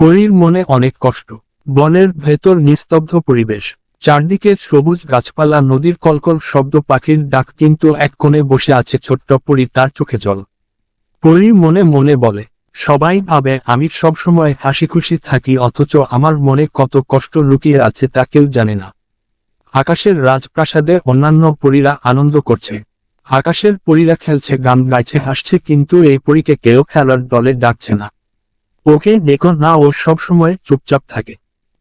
পরীর মনে অনেক কষ্ট। বনের ভেতর নিস্তব্ধ পরিবেশ। চারদিকে সবুজ গাছপালা, নদীর কলকল শব্দ, পাখির ডাক কিন্তু এক কোণে বসে আছে ছোট্ট পরী তার চোখে জল। পরী মনে মনে বলে, সবাই ভাবে আমি সবসময় হাসি খুশি থাকি, অথচ আমার মনে কত কষ্ট লুকিয়ে আছে তা কেউ জানে না। আকাশের রাজপ্রাসাদে অন্যান্য পরীরা আনন্দ করছে। আকাশের পরীরা খেলছে, গান গাইছে, হাসছে, কিন্তু এই পরীকে কেউ খেলার দলে ডাকছে না। ওকে দেখো না, ও সবসময় চুপচাপ থাকে।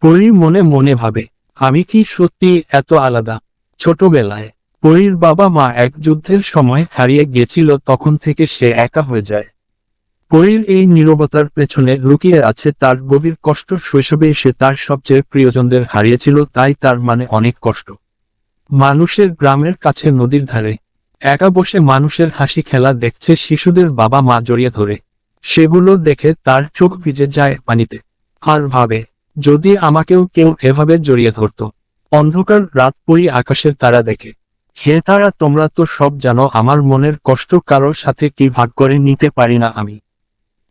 পরী মনে মনে ভাবে, আমি কি সত্যি এত আলাদা? ছোটবেলায়, পরীর বাবা মা এক যুদ্ধের সময় হারিয়ে গেছিল, তখন থেকে সে একা হয়ে যায়। পরীর এই নীরবতার পেছনে লুকিয়ে আছে তার গভীর কষ্ট শৈশবে সে তার সবচেয়ে প্রিয়জনদের হারিয়েছিল, তাই তার মানে অনেক কষ্ট। মানুষের গ্রামের কাছে নদীর ধারে, একা বসে মানুষের হাসি খেলা দেখছে, শিশুদের বাবা মা জড়িয়ে ধরে। সেগুলো দেখে তার চোখ ভিজে যায় পানিতে। আর ভাবে, যদি আমাকেও কেউ এভাবে জড়িয়ে ধরত। অন্ধকার রাত পরি আকাশের তারা দেখে। হে তারা, তোমরা তো সব জানো আমার মনের কষ্ট কারোর সাথে কি ভাগ করে নিতে পারি না আমি।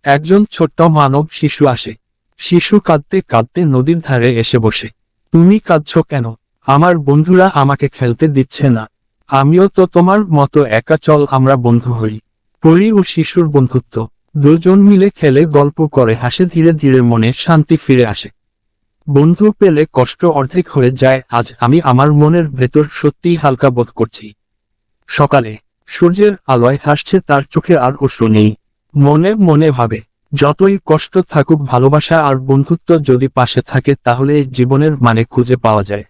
একজন ছোট্ট মানব শিশু আসে। শিশু কাঁদতে কাঁদতে নদীর ধারে এসে বসে। তুমি কাঁদছ কেন? আমার বন্ধুরা আমাকে খেলতে দিচ্ছে না। আমিও তো তোমার মতো একা চল আমরা বন্ধু হই। পরি ও শিশুর বন্ধুত্ব। দুজন মিলে খেলে গল্প করে, হাসে ধীরে ধীরে মনে শান্তি ফিরে আসে। বন্ধু পেলে কষ্ট অর্ধেক হয়ে যায়, আজ আমি আমার মনের ভেতর সত্যিই হালকা বোধ করছি। সকালে, সূর্যের আলোয় হাসছে তার চোখে আর অশ্রু নেই। মনে মনে ভাবে, যতই কষ্ট থাকুক ভালোবাসা আর বন্ধুত্ব যদি পাশে থাকে তাহলে জীবনের মানে খুঁজে পাওয়া যায়।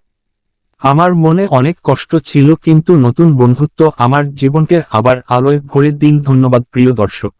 আমার মনে অনেক কষ্ট ছিল কিন্তু নতুন বন্ধুত্ব আমার জীবনকে আবার আলোয় ভরে দিন ধন্যবাদ প্রিয় দর্শক।